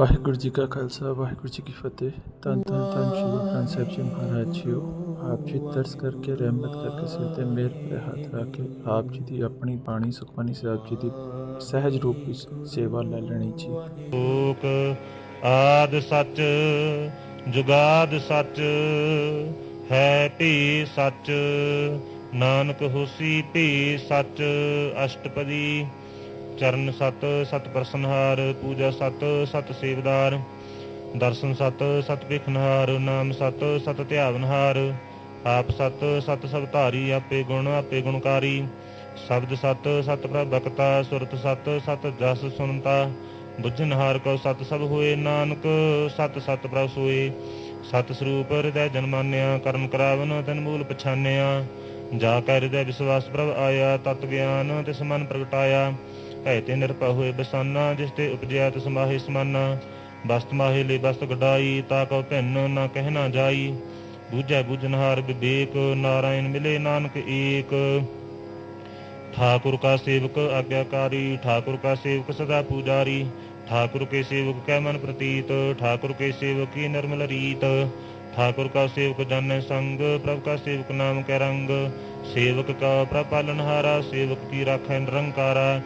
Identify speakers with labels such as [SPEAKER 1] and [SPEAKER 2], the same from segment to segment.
[SPEAKER 1] ਵਾਹਿਗੁਰੂ ਜੀ ਕਾ ਖਾਲਸਾ, ਵਾਹਿਗੁਰੂ ਜੀ ਕੀ ਫਤਿਹ। ਧੰਨ ਧੰਨ ਧੰਨ ਸ਼੍ਰੀ ਗੁਰੂ ਗ੍ਰੰਥ ਸਾਹਿਬ ਜੀ ਮਹਾਰਾਜ ਜੀਓ। ਆਪ ਜੀ ਤਰਸ ਕਰਕੇ, ਰਹਿਮਤ ਕਰਕੇ, ਸਿਰ ਤੇ ਮਿਹਰ ਭਰੇ ਹੱਥ ਰੱਖ ਕੇ ਆਪ ਜੀ ਦੀ ਆਪਣੀ ਬਾਣੀ ਸੁਖਮਨੀ ਸਾਹਿਬ ਜੀ ਦੀ ਸਹਿਜ ਰੂਪ ਵਿੱਚ ਸੇਵਾ ਲੈ ਲੈਣੀ ਜੀ।
[SPEAKER 2] ਲੋਕ ਆਦ ਸੱਚ, ਜੁਗਾਦ ਸੱਚ, ਹੈ ਭੀ ਸੱਚ, ਨਾਨਕ ਹੋਸੀ ਭੀ ਸੱਚ, ਅਸ਼ਟਪਦੀ ਚਰਨ ਸਤ ਸਤ ਪ੍ਰਸਨਹਾਰ ਪੂਜਾ ਸਤ ਸਤ ਸੇਵਦਾਰ। ਦਰਸ਼ਨ ਸਤ ਸਤ ਵਿਖਨਹਾਰ ਨਾਮ ਸਤ ਸਤ ਧਿਆਵਨਹਾਰ। ਆਪ ਸਤ ਸਤ ਸਭ ਧਾਰੀ ਆਪੇ ਗੁਣ, ਆਪੇ ਗੁਣਕਾਰੀ। ਸ਼ਬਦ ਸਤ ਸਤ ਪ੍ਰਭ ਬਖਤਾ ਸੁਰਤ ਸਤ ਸਤ ਜਸ ਸੁਨਤਾ। ਬੁੱਝਨਹਾਰ ਕਉ ਸਤ ਸਭ ਹੋਏ, ਨਾਨਕ ਸਤ ਸਤ ਪ੍ਰਭ ਸੋਏ। ਸਤ ਸਰੂਪ ਹਿਰਦੈ ਜਨਮਾਨਿਆ ਕਰਮ ਕਰਾਵਨ ਤਨ ਮੂਲ ਪਛਾਨਿਆ। ਜਾ ਕੈ ਹਿਰਦੈ ਵਿਸ਼ਵਾਸ ਪ੍ਰਭ ਆਇਆ, ਤਤ ਗਿਆਨ ਤਿਸ ਮਨ ਪ੍ਰਗਟਾਇਆ। ਭੈ ਤੇ ਨਿਰਪਾ ਹੋਏ ਬਸਾਨਾ, ਜਿਸ ਤੇ ਉਪਜਿਆ ਤਿਸ ਮਾਹੇ ਸਮਾਨਾ। ਬਸਤ ਮਾਹੇ ਲੈ ਬਸਤ ਗਡਾਈ, ਤਾ ਕਉ ਭਿੰਨ ਨਾ ਕਹਿਣਾ ਜਾਈ। ਬੂਝੈ ਬੁਝਨਹਾਰ ਵਿਵੇਕ, ਨਾਰਾਇਣ ਮਿਲੇ ਨਾਨਕ ਏਕ। ਠਾਕੁਰ ਕਾ ਸੇਵਕ ਆਗਿਆਕਾਰੀ ਠਾਕੁਰ ਕਾ ਸੇਵਕ ਸਦਾ ਪੂਜਾਰੀ। ਠਾਕੁਰ ਕੇ ਸੇਵਕ ਕੈ ਮਨ ਪ੍ਰਤੀਤ, ਠਾਕੁਰ ਕੇ ਸੇਵਕ ਕੀ ਨਿਰਮਲ ਰੀਤ। ਠਾਕੁਰ ਕਾ ਸੇਵਕ ਜਾਣੈ ਸੰਗ, ਪ੍ਰਭ ਕਾ ਸੇਵਕ ਨਾਮ ਕੈ ਰੰਗ। ਸੇਵਕ ਕਾ ਪ੍ਰਪਾਲਨ ਹਾਰਾ, ਸੇਵਕ ਕੀ ਰਾਖੈ ਨਿਰੰਕਾਰਾ।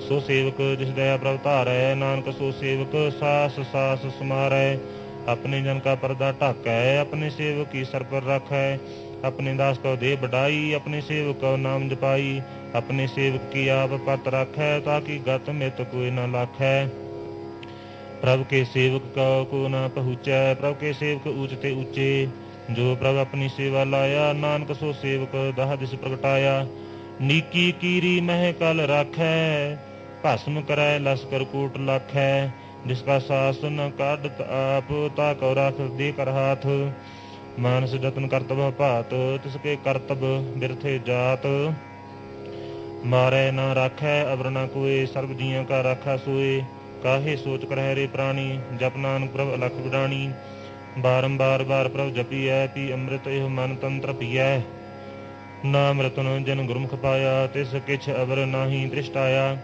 [SPEAKER 2] ਸੋ ਸੇਵਕ ਜਿਸ ਦਇਆ ਪ੍ਰਭ ਧਾਰੈ, ਨਾਨਕ ਸੋ ਸੇਵਕ ਸਾਸ ਸਾਸ ਸਮਾਰੈ। ਆਪਣੇ ਜਨ ਕਾ ਪਰਦਾ ਢਾਕੈ, ਆਪਣੇ ਸੇਵਕ ਕੀ ਸਰ ਪਰ ਰੱਖੈ। ਆਪਣੇ ਦਾਸ ਕੋ ਦੇ ਬਡਾਈ ਆਪਣੇ ਸੇਵਕ ਕੋ ਨਾਮ ਜਪਾਈ। ਆਪਣੇ ਸੇਵਕ ਕੀ ਆਪ ਪਤ ਰੱਖੈ, ਤਾਂ ਕਿ ਗਤ ਮਿਤ ਕੋਈ ਨਾ ਲਾਖੈ। ਪ੍ਰਭ ਕੇ ਸੇਵਕ ਕਾ ਕੋ ਨਾ ਪਹੁੰਚੈ, ਪ੍ਰਭ ਕੇ ਸੇਵਕ ਉੱਚ ਤੇ ਉੱਚੇ। ਜੋ ਪ੍ਰਭ ਆਪਣੀ ਸੇਵਾ ਲਾਇਆ, ਨਾਨਕ ਸੋ ਸੇਵਕ ਦਹ ਦਿਸ ਪ੍ਰਗਟਾਇਆ। ਨੀਕੀ ਕੀਰੀ ਮਹਿ ਕਲ ਰਾਖੈ, ਭਸਮ ਕਰੈ, ਲਸਕਰ ਕੂਟ ਲਖੈ, ਜਿਸ ਕਾ ਸਾਸਨ ਕਾਢਤ ਆਪ, ਤਾ ਕਉ ਰਾਖ ਦੇ ਕਰ ਹਾਥ। ਮਾਨਸ ਜਤਨ ਕਰਤਬ ਭਾਤ, ਤਿਸ ਕੇ ਕਰਤਬ ਬਿਰਥੇ ਜਾਤ। ਮਾਰੇ ਨਾ ਰਾਖੈ ਅਵਰਣਾ ਕੋਏ, ਸਰਬ ਜੀਆਂ ਕਾ ਰਾਖਾ ਸੋਏ। ਕਾਹੇ ਸੋਚ ਕਰਹਿ ਰੇ ਪ੍ਰਾਣੀ, ਜਪ ਨਾਨ ਪ੍ਰਭ ਅਲਖ ਵਿਡਾਣੀ। ਬਾਰੰਬਾਰ ਬਾਰ ਪ੍ਰਭ ਜਪੀਐ, ਪੀ ਅੰਮ੍ਰਿਤ ਇਹ ਮਨ ਤੰਤਰ ਪੀਐ। ਨਾਮ ਰਤਨ ਜਨ ਗੁਰਮੁਖ ਪਾਇਆ, ਤਿਸ ਕਿਛ ਅਵਰ ਨਾਹੀ ਦ੍ਰਿਸ਼ਟਾਇਆ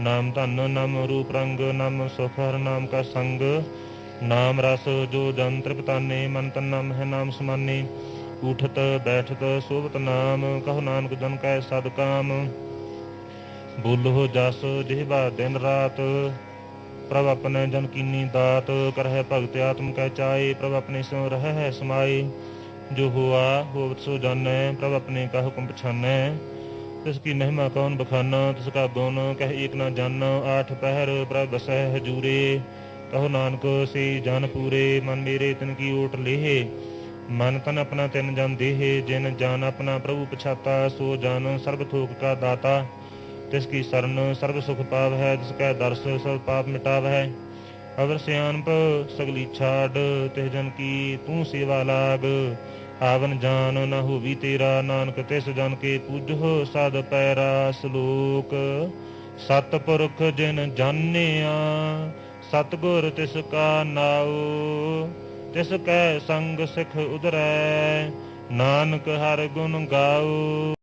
[SPEAKER 2] ਨਾਮ ਧਨ, ਨਾਮ ਰੂਪ ਰੰਗ, ਨਾਮ ਸੁਖ, ਹਰ ਨਾਮ ਕਾ ਸੰਗ। ਨਾਮ ਰਸ ਜੋ ਜਨ ਤ੍ਰਿਪਤਾਨੇ, ਮਨ ਤਨ ਨਾਮ ਹੈ ਨਾਮ ਸਮਾਨੇ। ਉਠਤ, ਬੈਠਤ, ਸੋਭਤ ਨਾਮ, ਕਹੋ ਨਾਨਕ ਜਨ ਕੈ ਸਦ ਕਾਮ। ਬੋਲੋ ਜਸ ਜਿਹਵਾ ਦਿਨ ਰਾਤ, ਪ੍ਰਭ ਆਪਣੇ ਜਨ ਕੀਨੀ ਦਾਤ। ਕਰਹਿ ਭਗਤ ਆਤਮ ਕੈ ਚਾਏ, ਪ੍ਰਭ ਆਪਣੇ ਸੋ ਰਹਿ ਹੈ ਸਮਾਏ। ਜੋ ਹੁਆ ਹੋਵਤ ਸੋ ਜਾਣੈ, ਪ੍ਰਭ ਆਪਣੇ ਕਾ ਹੁਕਮ ਪਛਾਨੈ ਤਿਸ ਕੀ ਮਹਿਮਾ ਕੌਣ ਬਖਾਨਾ, ਤਿਸ ਕਾ ਗੁਣ ਕਹਿ ਏਕ ਨਾ ਜਾਣਾ। ਆਠ ਪਹਿਰ ਪ੍ਰਭ ਬਸੈ ਹਜੂਰੇ, ਕਹੋ ਨਾਨਕ ਸੇ ਜਨ ਪੂਰੇ, ਮਨ ਮੇਰੇ ਤਿਨ ਕੀ ਓਟ ਮਨ ਤਨ ਆਪਣਾ ਤਿਨ ਜਨ ਦੇਹ, ਜਿਨ ਜਾਨ ਆਪਣਾ ਪ੍ਰਭੂ ਪਛਾਤਾ, ਸੋ ਜਨ ਸਰਬ ਥੋਕ ਕਾ ਦਾਤਾ। ਤਿਸ ਕੀ ਸਰਨ ਸਰਬ ਸੁਖ ਪਾਵ ਹੈ ਤਿਸ ਕੈ ਦਰਸ ਸਭ ਪਾਪ ਮਿਟਾਵ ਹੈ ਅਵਰ ਸਿਆਨਪ ਸਗਲੀ ਛਾੜ, ਤਿਸ ਜਨ ਕੀ ਤੂੰ ਸੇਵਾ ਲਾਗ। ਆਵਨ ਜਾਨ ਨ ਹੋਵੀ ਤੇਰਾ ਨਾਨਕ ਤਿਸ ਜਨ ਕੇ ਪੂਜੋ ਸਦ ਪੈਰਾ ਸ਼ਲੋਕ। ਸਤਪੁਰਖ ਜਿਨ ਜਾਣਿਆ ਸਤਗੁਰ ਤਿਸ ਕਾ ਨਾਉ। ਤਿਸ ਕੈ ਸੰਗ ਸਿਖ ਉਦਰੈ ਨਾਨਕ ਹਰ ਗੁਣ ਗਾਉ।